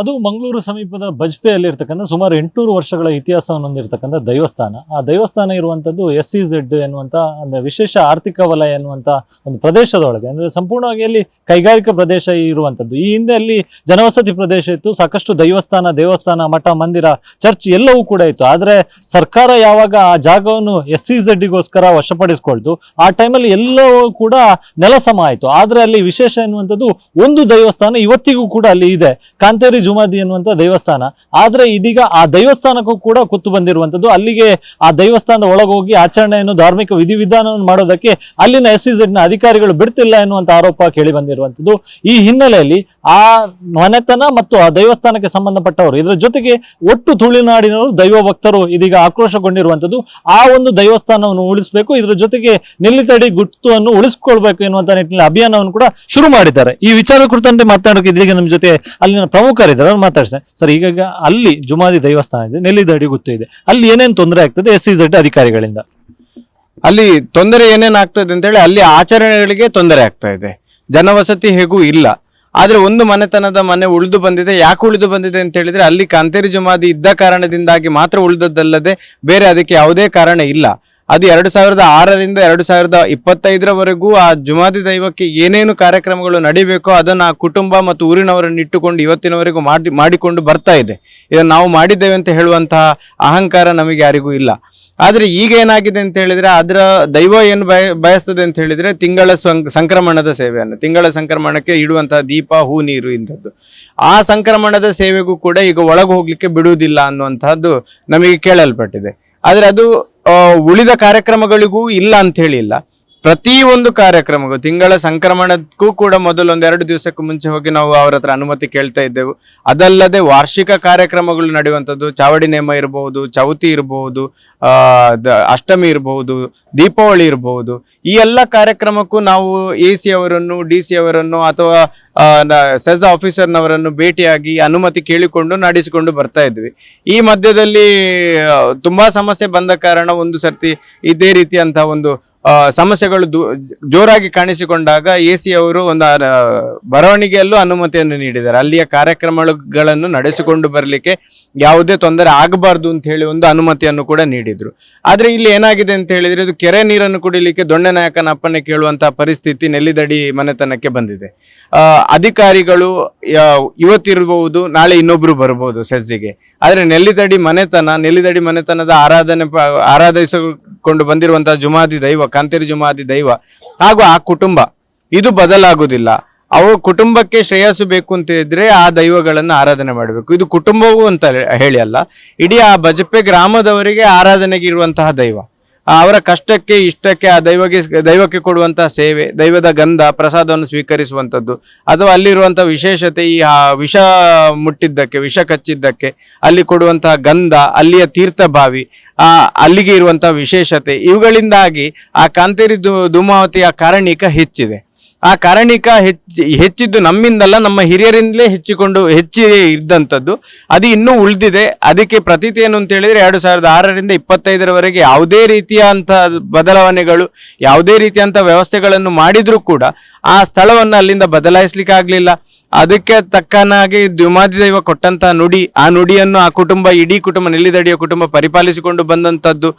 ಅದು ಮಂಗಳೂರು ಸಮೀಪದ ಬಜ್ಪೆಯಲ್ಲಿ ಇರ್ತಕ್ಕಂಥ ಸುಮಾರು ಎಂಟುನೂರು ವರ್ಷಗಳ ಇತಿಹಾಸವನ್ನು ಹೊಂದಿರತಕ್ಕಂಥ ದೈವಸ್ಥಾನ. ಆ ದೈವಸ್ಥಾನ ಇರುವಂಥದ್ದು ಎಸ್ ಸಿ ಝೆಡ್ ಎನ್ನುವಂಥ ಅಂದ್ರೆ ವಿಶೇಷ ಆರ್ಥಿಕ ವಲಯ ಎನ್ನುವಂಥ ಒಂದು ಪ್ರದೇಶದೊಳಗೆ. ಅಂದ್ರೆ ಸಂಪೂರ್ಣವಾಗಿ ಅಲ್ಲಿ ಕೈಗಾರಿಕಾ ಪ್ರದೇಶ ಇರುವಂಥದ್ದು. ಈ ಹಿಂದೆ ಅಲ್ಲಿ ಜನವಸತಿ ಪ್ರದೇಶ ಇತ್ತು. ಸಾಕಷ್ಟು ದೈವಸ್ಥಾನ, ದೇವಸ್ಥಾನ, ಮಠ, ಮಂದಿರ, ಚರ್ಚ್ ಎಲ್ಲವೂ ಕೂಡ ಇತ್ತು. ಆದರೆ ಸರ್ಕಾರ ಯಾವಾಗ ಆ ಜಾಗವನ್ನು ಎಸ್ ಸಿ ಝೆಡ್ಗೋಸ್ಕರ ವಶಪಡಿಸ್ಕೊಳ್ತು, ಆ ಟೈಮಲ್ಲಿ ಎಲ್ಲವೂ ಕೂಡ ನೆಲಸಮ ಆಯಿತು. ಆದರೆ ಅಲ್ಲಿ ವಿಶೇಷ ಎನ್ನುವಂಥದ್ದು ಒಂದು ದೈವಸ್ಥಾನ ಇವತ್ತಿಗೂ ಕೂಡ ಅಲ್ಲಿ ಇದೆ. ಕಾಂತೇರಿ ಜುಮಾದಿ ಎನ್ನುವಂತ ದೇವಸ್ಥಾನ. ಆದರೆ ಇದೀಗ ಆ ದೇವಸ್ಥಾನಕ್ಕೂ ಕೂಡ ಕುತ್ತು ಬಂದಿರುವಂಥದ್ದು ಅಲ್ಲಿಗೆ ಆ ದೇವಸ್ಥಾನದ ಒಳಗೋಗಿ ಆಚರಣೆಯನ್ನು, ಧಾರ್ಮಿಕ ವಿಧಿವಿಧಾನವನ್ನು ಮಾಡೋದಕ್ಕೆ ಅಲ್ಲಿನ ಎಸ್ ಸಿ ಅಧಿಕಾರಿಗಳು ಬಿಡ್ತಿಲ್ಲ ಎನ್ನುವಂಥ ಆರೋಪ ಕೇಳಿ ಬಂದಿರುವಂತದ್ದು. ಈ ಹಿನ್ನೆಲೆಯಲ್ಲಿ ಆ ಮನೆತನ ಮತ್ತು ಆ ದೈವಸ್ಥಾನಕ್ಕೆ ಸಂಬಂಧಪಟ್ಟವರು. ಇದರ ಜೊತೆಗೆ ಒಟ್ಟು ತುಳುನಾಡಿನವರು ದೈವ ಭಕ್ತರು ಇದೀಗ ಆಕ್ರೋಶಗೊಂಡಿರುವಂಥದ್ದು. ಆ ಒಂದು ದೈವಸ್ಥಾನವನ್ನು ಉಳಿಸಬೇಕು. ಇದರ ಜೊತೆಗೆ ನಿಲ್ಲಿತಡಿ ಗುಟ್ಟನ್ನು ಉಳಿಸ್ಕೊಳ್ಬೇಕು ಎನ್ನುವಂತ ನಿಟ್ಟಿನಲ್ಲಿ ಅಭಿಯಾನವನ್ನು ಕೂಡ ಶುರು ಮಾಡಿದ್ದಾರೆ. ಈ ವಿಚಾರ ಕುರಿತಂತೆ ಮಾತಾಡೋಕೆ ಇದೀಗ ನಮ್ಮ ಜೊತೆ ಅಲ್ಲಿನ ಪ್ರಮುಖರಿದ್ದಾರೆ. ಅವ್ರು ಮಾತಾಡ್ತಾರೆ ಸರ್, ಈಗ ಅಲ್ಲಿ ಜುಮಾದಿ ದೈವಸ್ಥಾನ ಇದೆ ನೆಲ್ಲಿದಡಿ ಗುತ್ತು ಇದೆ. ಅಲ್ಲಿ ಏನೇನು ತೊಂದರೆ ಆಗ್ತದೆ ಎಸ್ ಅಧಿಕಾರಿಗಳಿಂದ? ಅಲ್ಲಿ ತೊಂದರೆ ಏನೇನಾಗ್ತದೆ ಅಂತೇಳಿ ಅಲ್ಲಿ ಆಚರಣೆಗಳಿಗೆ ತೊಂದರೆ ಆಗ್ತಾ ಇದೆ. ಜನವಸತಿ ಹೇಗೂ ಇಲ್ಲ. ಆದ್ರೆ ಒಂದು ಮನೆತನದ ಮನೆ ಉಳಿದು ಬಂದಿದೆ, ಯಾಕೆ ಉಳಿದು ಬಂದಿದೆ ಅಂತ ಹೇಳಿದ್ರೆ ಅಲ್ಲಿ ಕಾಂತೇರಿ ಜಮಾದಿ ಇದ್ದ ಕಾರಣದಿಂದಾಗಿ ಮಾತ್ರ ಉಳಿದದ್ದಲ್ಲದೆ ಬೇರೆ ಅದಕ್ಕೆ ಯಾವುದೇ ಕಾರಣ ಇಲ್ಲ. ಅದು ಎರಡು ಸಾವಿರದ ಆರರಿಂದ ಎರಡು ಸಾವಿರದ ಇಪ್ಪತ್ತೈದರವರೆಗೂ ಆ ಜುಮಾದಿ ದೈವಕ್ಕೆ ಏನೇನು ಕಾರ್ಯಕ್ರಮಗಳು ನಡಿಬೇಕೋ ಅದನ್ನು ಆ ಕುಟುಂಬ ಮತ್ತು ಊರಿನವರನ್ನು ಇಟ್ಟುಕೊಂಡು ಇವತ್ತಿನವರೆಗೂ ಮಾಡಿ, ಮಾಡಿಕೊಂಡು ಬರ್ತಾ ಇದೆ. ಇದನ್ನು ನಾವು ಮಾಡಿದ್ದೇವೆ ಅಂತ ಹೇಳುವಂತಹ ಅಹಂಕಾರ ನಮಗೆ ಯಾರಿಗೂ ಇಲ್ಲ. ಆದ್ರೆ ಈಗ ಏನಾಗಿದೆ ಅಂತ ಹೇಳಿದ್ರೆ ಅದರ ದೈವ ಏನು ಬಯ ಬಯಸ್ತದೆ ಅಂತ ಹೇಳಿದ್ರೆ ತಿಂಗಳ ಸಂಕ್ರಮಣದ ಸೇವೆಯನ್ನು, ತಿಂಗಳ ಸಂಕ್ರಮಣಕ್ಕೆ ಇಡುವಂತಹ ದೀಪ, ಹೂ, ನೀರು ಇಂಥದ್ದು. ಆ ಸಂಕ್ರಮಣದ ಸೇವೆಗೂ ಕೂಡ ಈಗ ಒಳಗೆ ಹೋಗ್ಲಿಕ್ಕೆ ಬಿಡುವುದಿಲ್ಲ ಅನ್ನುವಂತಹದ್ದು ನಮಗೆ ಕೇಳಲ್ಪಟ್ಟಿದೆ. ಆದರೆ ಅದು ಉಳಿದ ಕಾರ್ಯಕ್ರಮಗಳಿಗೂ ಇಲ್ಲ ಅಂತ ಹೇಳಿಲ್ಲ. ಪ್ರತಿ ಒಂದು ಕಾರ್ಯಕ್ರಮಕ್ಕೂ, ತಿಂಗಳ ಸಂಕ್ರಮಣಕ್ಕೂ ಕೂಡ ಮೊದಲು ಎರಡು ದಿವಸಕ್ಕೂ ಮುಂಚೆ ಹೋಗಿ ನಾವು ಅವರ ಹತ್ರ ಅನುಮತಿ ಕೇಳ್ತಾ ಇದ್ದೆವು. ಅದಲ್ಲದೆ ವಾರ್ಷಿಕ ಕಾರ್ಯಕ್ರಮಗಳು ನಡೆಯುವಂಥದ್ದು, ಚಾವಡಿ ನೇಮ ಇರಬಹುದು ಚೌತಿ ಇರಬಹುದು ಅಷ್ಟಮಿ ಇರಬಹುದು ದೀಪಾವಳಿ ಇರಬಹುದು ಈ ಎಲ್ಲ ಕಾರ್ಯಕ್ರಮಕ್ಕೂ ನಾವು ಎ ಸಿ ಅವರನ್ನು, ಡಿ ಸಿ ಅವರನ್ನು ಅಥವಾ ಸೆಸ್ ಆಫೀಸರ್ನವರನ್ನು ಭೇಟಿಯಾಗಿ ಅನುಮತಿ ಕೇಳಿಕೊಂಡು ನಡೆಸಿಕೊಂಡು ಬರ್ತಾ ಇದ್ವಿ. ಈ ಮಧ್ಯದಲ್ಲಿ ತುಂಬಾ ಸಮಸ್ಯೆ ಬಂದ ಕಾರಣ ಒಂದು ಸರ್ತಿ ಇದೇ ರೀತಿಯಂತಹ ಒಂದು ಸಮಸ್ಯೆಗಳು ಜೋರಾಗಿ ಕಾಣಿಸಿಕೊಂಡಾಗ ಎ ಸಿ ಅವರು ಒಂದು ಬರವಣಿಗೆಯಲ್ಲೂ ಅನುಮತಿಯನ್ನು ನೀಡಿದ್ದಾರೆ. ಅಲ್ಲಿಯ ಕಾರ್ಯಕ್ರಮಗಳನ್ನು ನಡೆಸಿಕೊಂಡು ಬರಲಿಕ್ಕೆ ಯಾವುದೇ ತೊಂದರೆ ಆಗಬಾರ್ದು ಅಂತ ಹೇಳಿ ಒಂದು ಅನುಮತಿಯನ್ನು ಕೂಡ ನೀಡಿದ್ರು. ಆದರೆ ಇಲ್ಲಿ ಏನಾಗಿದೆ ಅಂತ ಹೇಳಿದ್ರೆ ಇದು ಕೆರೆ ನೀರನ್ನು ಕುಡಿಲಿಕ್ಕೆ ದೊಣ್ಣೆನಾಯಕನ ಅಪ್ಪನೆ ಕೇಳುವಂತಹ ಪರಿಸ್ಥಿತಿ ನೆಲ್ಲಿದಡಿ ಮನೆತನಕ್ಕೆ ಬಂದಿದೆ. ಅಧಿಕಾರಿಗಳು ಇವತ್ತಿರಬಹುದು ನಾಳೆ ಇನ್ನೊಬ್ರು ಬರಬಹುದು ಸೆಜ್ಜಿಗೆ ಆದರೆ ನೆಲ್ಲಿದಡಿ ಮನೆತನ, ನೆಲ್ಲಿದಡಿ ಮನೆತನದ ಆರಾಧನೆ ಪ- ಆರಾಧಿಸಿಕೊಂಡು ಬಂದಿರುವಂತಹ ಜುಮಾದಿ ದೈವ, ಕಾಂತೇರಿ ಜುಮಾದಿ ದೈವ ಹಾಗೂ ಆ ಕುಟುಂಬ. ಇದು ಬದಲಾಗುವುದಿಲ್ಲ. ಅವು ಕುಟುಂಬಕ್ಕೆ ಶ್ರೇಯಸ್ಸು ಬೇಕು ಅಂತ ಇದ್ರೆ ಆ ದೈವಗಳನ್ನು ಆರಾಧನೆ ಮಾಡಬೇಕು. ಇದು ಕುಟುಂಬವು ಅಂತ ಹೇಳಿ ಅಲ್ಲ. ಇಡೀ ಆ ಬಜಪೆ ಗ್ರಾಮದವರಿಗೆ ಆರಾಧನೆಗೆ ಇರುವಂತಹ ದೈವ. ಅವರ ಕಷ್ಟಕ್ಕೆ, ಇಷ್ಟಕ್ಕೆ, ಆ ದೈವಗೆ, ದೈವಕ್ಕೆ ಕೊಡುವಂತಹ ಸೇವೆ, ದೈವದ ಗಂಧ, ಪ್ರಸಾದವನ್ನು ಸ್ವೀಕರಿಸುವಂಥದ್ದು. ಅಥವಾ ಅಲ್ಲಿರುವಂತಹ ವಿಶೇಷತೆ, ಈ ವಿಷ ಮುಟ್ಟಿದ್ದಕ್ಕೆ, ವಿಷ ಕಚ್ಚಿದ್ದಕ್ಕೆ, ಅಲ್ಲಿ ಕೊಡುವಂತಹ ಗಂಧ, ಅಲ್ಲಿಯ ತೀರ್ಥ ಬಾವಿ ಆ, ಅಲ್ಲಿಗೆ ಇರುವಂತಹ ವಿಶೇಷತೆ, ಇವುಗಳಿಂದಾಗಿ ಆ ಕಾಂತೇರಿ ಧೂಮಾವತಿಯ ಕಾರಣಿಕ ಹೆಚ್ಚಿದೆ. ಆ ಕಾರಣಿಕ ಹೆಚ್ಚಿ, ಹೆಚ್ಚಿದ್ದು ನಮ್ಮಿಂದಲ್ಲ, ನಮ್ಮ ಹಿರಿಯರಿಂದಲೇ ಹೆಚ್ಚಿಕೊಂಡು ಹೆಚ್ಚಿ ಇದ್ದಂಥದ್ದು. ಅದು ಇನ್ನೂ ಉಳಿದಿದೆ. ಅದಕ್ಕೆ ಪ್ರತೀತಿ ಏನು ಅಂತ ಹೇಳಿದ್ರೆ, ಎರಡು ಸಾವಿರದ ಆರರಿಂದ ಇಪ್ಪತ್ತೈದರವರೆಗೆ ಯಾವುದೇ ರೀತಿಯಂಥ ಬದಲಾವಣೆಗಳು, ಯಾವುದೇ ರೀತಿಯಂಥ ವ್ಯವಸ್ಥೆಗಳನ್ನು ಮಾಡಿದರೂ ಕೂಡ, ಆ ಸ್ಥಳವನ್ನು ಅಲ್ಲಿಂದ ಬದಲಾಯಿಸ್ಲಿಕ್ಕೆ ಆಗಲಿಲ್ಲ ಅದಕ್ಕೆ ತಕ್ಕನಾಗಿ ದ್ವಿಮಾದಿ ದೈವ ಕೊಟ್ಟಂತಹ ನುಡಿ, ಆ ನುಡಿಯನ್ನು ಆ ಕುಟುಂಬ, ಇಡೀ ಕುಟುಂಬ, ನಿಲ್ಲಿದಡಿಯ ಕುಟುಂಬ ಪರಿಪಾಲಿಸಿಕೊಂಡು ಬಂದಂತದ್ದು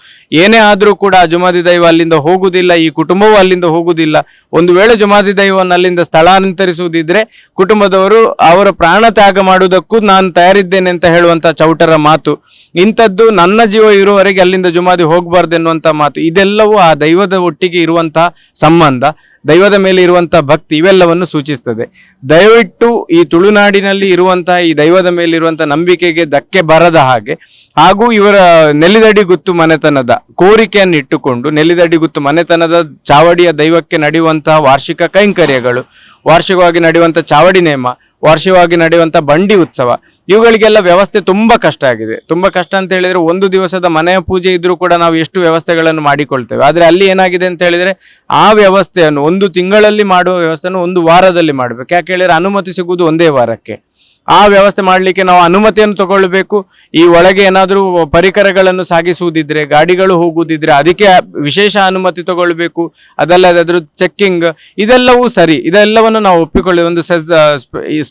ಏನೇ ಆದರೂ ಕೂಡ ಆ ಜುಮಾದಿ ದೈವ ಅಲ್ಲಿಂದ ಹೋಗುವುದಿಲ್ಲ, ಈ ಕುಟುಂಬವೂ ಅಲ್ಲಿಂದ ಹೋಗುವುದಿಲ್ಲ. ಒಂದು ವೇಳೆ ಜುಮಾದಿ ದೈವವನ್ನು ಅಲ್ಲಿಂದ ಸ್ಥಳಾಂತರಿಸುವುದಿದ್ರೆ ಕುಟುಂಬದವರು ಅವರ ಪ್ರಾಣ ತ್ಯಾಗ ಮಾಡುವುದಕ್ಕೂ ನಾನು ತಯಾರಿದ್ದೇನೆ ಅಂತ ಹೇಳುವಂತ ಚೌಟರ ಮಾತು. ಇಂಥದ್ದು ನನ್ನ ಜೀವ ಇರುವವರೆಗೆ ಅಲ್ಲಿಂದ ಜುಮಾದಿ ಹೋಗಬಾರ್ದು ಎನ್ನುವಂತ ಮಾತು. ಇದೆಲ್ಲವೂ ಆ ದೈವದ ಒಟ್ಟಿಗೆ ಇರುವಂತಹ ಸಂಬಂಧ. ದೈವದ ಮೇಲೆ ಇರುವಂತಹ ಭಕ್ತಿ ಇವೆಲ್ಲವನ್ನು ಸೂಚಿಸ್ತದೆ. ದಯವಿಟ್ಟು ಈ ತುಳುನಾಡಿನಲ್ಲಿ ಇರುವಂತಹ ಈ ದೈವದ ಮೇಲೆ ಇರುವಂತಹ ನಂಬಿಕೆಗೆ ಧಕ್ಕೆ ಬರದ ಹಾಗೆ, ಹಾಗೂ ಇವರ ನೆಲ್ಲಿದಡಿ ಗುತ್ತು ಮನೆತನದ ಕೋರಿಕೆಯನ್ನು ಇಟ್ಟುಕೊಂಡು, ನೆಲ್ಲಿದಡಿ ಗುತ್ತು ಮನೆತನದ ಚಾವಡಿಯ ದೈವಕ್ಕೆ ನಡೆಯುವಂತಹ ವಾರ್ಷಿಕ ಕೈಂಕರ್ಯಗಳು, ವಾರ್ಷಿಕವಾಗಿ ನಡೆಯುವಂತಹ ಚಾವಡಿ ನೇಮ, ವಾರ್ಷಿಕವಾಗಿ ನಡೆಯುವಂತಹ ಬಂಡಿ ಉತ್ಸವ ಇವುಗಳಿಗೆಲ್ಲ ವ್ಯವಸ್ಥೆ ತುಂಬಾ ಕಷ್ಟ ಆಗಿದೆ. ತುಂಬಾ ಕಷ್ಟ ಅಂತ ಹೇಳಿದ್ರೆ ಒಂದು ದಿವಸದ ಮನೆಯ ಪೂಜೆ ಇದ್ರೂ ಕೂಡ ನಾವು ಎಷ್ಟು ವ್ಯವಸ್ಥೆಗಳನ್ನು ಮಾಡಿಕೊಳ್ತೇವೆ. ಆದ್ರೆ ಅಲ್ಲಿ ಏನಾಗಿದೆ ಅಂತ ಹೇಳಿದ್ರೆ ಆ ವ್ಯವಸ್ಥೆಯನ್ನು ಒಂದು ತಿಂಗಳಲ್ಲಿ ಮಾಡುವ ವ್ಯವಸ್ಥೆಯನ್ನು ಒಂದು ವಾರದಲ್ಲಿ ಮಾಡಬೇಕು. ಯಾಕೆ ಹೇಳಿದ್ರೆ ಅನುಮತಿ ಸಿಗುವುದು ಒಂದೇ ವಾರಕ್ಕೆ. ಆ ವ್ಯವಸ್ಥೆ ಮಾಡಲಿಕ್ಕೆ ನಾವು ಅನುಮತಿಯನ್ನು ತಗೊಳ್ಬೇಕು. ಈ ಒಳಗೆ ಏನಾದರೂ ಪರಿಕರಗಳನ್ನು ಸಾಗಿಸುವುದಿದ್ರೆ, ಗಾಡಿಗಳು ಹೋಗುವುದಿದ್ರೆ ಅದಕ್ಕೆ ವಿಶೇಷ ಅನುಮತಿ ತಗೊಳ್ಬೇಕು. ಅದಲ್ಲದೆ ಅದ್ರ ಚೆಕ್ಕಿಂಗ್ ಇದೆಲ್ಲವೂ ಸರಿ. ಇದೆಲ್ಲವನ್ನು ನಾವು ಒಪ್ಪಿಕೊಳ್ಳಿ. ಒಂದು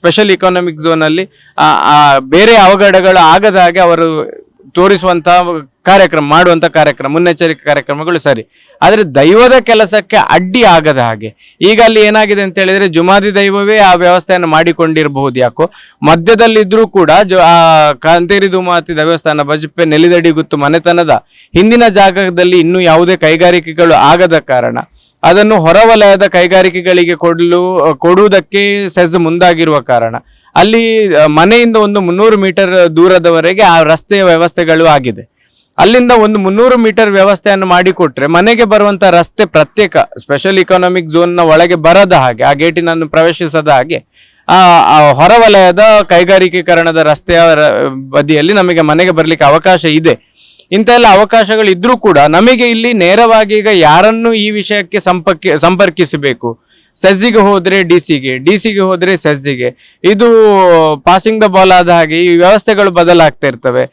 ಸ್ಪೆಷಲ್ ಇಕಾನಮಿಕ್ ಝೋನಲ್ಲಿ ಬೇರೆ ಅವಘಡಗಳು ಆಗದ ಹಾಗೆ ಅವರು ತೋರಿಸುವಂತ ಕಾರ್ಯಕ್ರಮ ಮಾಡುವಂಥ ಕಾರ್ಯಕ್ರಮ, ಮುನ್ನೆಚ್ಚರಿಕೆ ಕಾರ್ಯಕ್ರಮಗಳು ಸರಿ. ಆದರೆ ದೈವದ ಕೆಲಸಕ್ಕೆ ಅಡ್ಡಿ ಆಗದ ಹಾಗೆ. ಈಗ ಅಲ್ಲಿ ಏನಾಗಿದೆ ಅಂತ ಹೇಳಿದರೆ ಜುಮಾದಿ ದೈವವೇ ಆ ವ್ಯವಸ್ಥೆಯನ್ನು ಮಾಡಿಕೊಂಡಿರಬಹುದು ಯಾಕೋ. ಮಧ್ಯದಲ್ಲಿದ್ದರೂ ಕೂಡ ಜು, ಆ ಕಾಂತೇರಿ ದುಮಾತಿ ದೇವಸ್ಥಾನ ಬಜಪೆ ನೆಲಿದಡಿ ಗುತ್ತು ಮನೆತನದ ಹಿಂದಿನ ಜಾಗದಲ್ಲಿ ಇನ್ನೂ ಯಾವುದೇ ಕೈಗಾರಿಕೆಗಳು ಆಗದ ಕಾರಣ. ಅದನ್ನು ಹೊರವಲಯದ ಕೈಗಾರಿಕೆಗಳಿಗೆ ಕೊಡಲು, ಕೊಡುವುದಕ್ಕೆ ಸೆಜ್ ಮುಂದಾಗಿರುವ ಕಾರಣ. ಅಲ್ಲಿ, ಮನೆಯಿಂದ ಒಂದು ಮುನ್ನೂರು ಮೀಟರ್ ದೂರದವರೆಗೆ ಆ ರಸ್ತೆಯ ವ್ಯವಸ್ಥೆಗಳು ಆಗಿದೆ. ಅಲ್ಲಿಂದ ಒಂದು ಮುನ್ನೂರು ಮೀಟರ್ ವ್ಯವಸ್ಥೆಯನ್ನು ಮಾಡಿಕೊಟ್ರೆ ಮನೆಗೆ ಬರುವಂತ ರಸ್ತೆ ಪ್ರತ್ಯೇಕ ಸ್ಪೆಷಲ್ ಇಕಾನಮಿಕ್ನ ಒಳಗೆ ಬರದ ಹಾಗೆ, ಆ ಗೇಟಿನನ್ನು ಪ್ರವೇಶಿಸದ ಹಾಗೆ, ಆ ಹೊರವಲಯದ ಕೈಗಾರಿಕೀಕರಣದ ರಸ್ತೆಯ ಬದಿಯಲ್ಲಿ ನಮಗೆ ಮನೆಗೆ ಬರಲಿಕ್ಕೆ ಅವಕಾಶ ಇದೆ. ಇಂಥ ಎಲ್ಲ ಅವಕಾಶಗಳು ಇದ್ರೂ ಕೂಡ ನಮಗೆ ಇಲ್ಲಿ ನೇರವಾಗಿ ಈಗ ಯಾರನ್ನು ಈ ವಿಷಯಕ್ಕೆ ಸಂಪರ್ಕ, ಸಂಪರ್ಕಿಸಬೇಕು? ಸೆಜ್ಜಿಗೆ ಹೋದ್ರೆ ಡಿ ಸಿಗೆ ಡಿ ಸಿಗೆ ಹೋದ್ರೆ ಸಜ್ಜಿಗೆ. ಇದು ಪಾಸಿಂಗ್ ದ ಬಾಲ್ ಆದ ಹಾಗೆ ಈ ವ್ಯವಸ್ಥೆಗಳು ಬದಲಾಗ್ತಾ ಇರ್ತವೆ.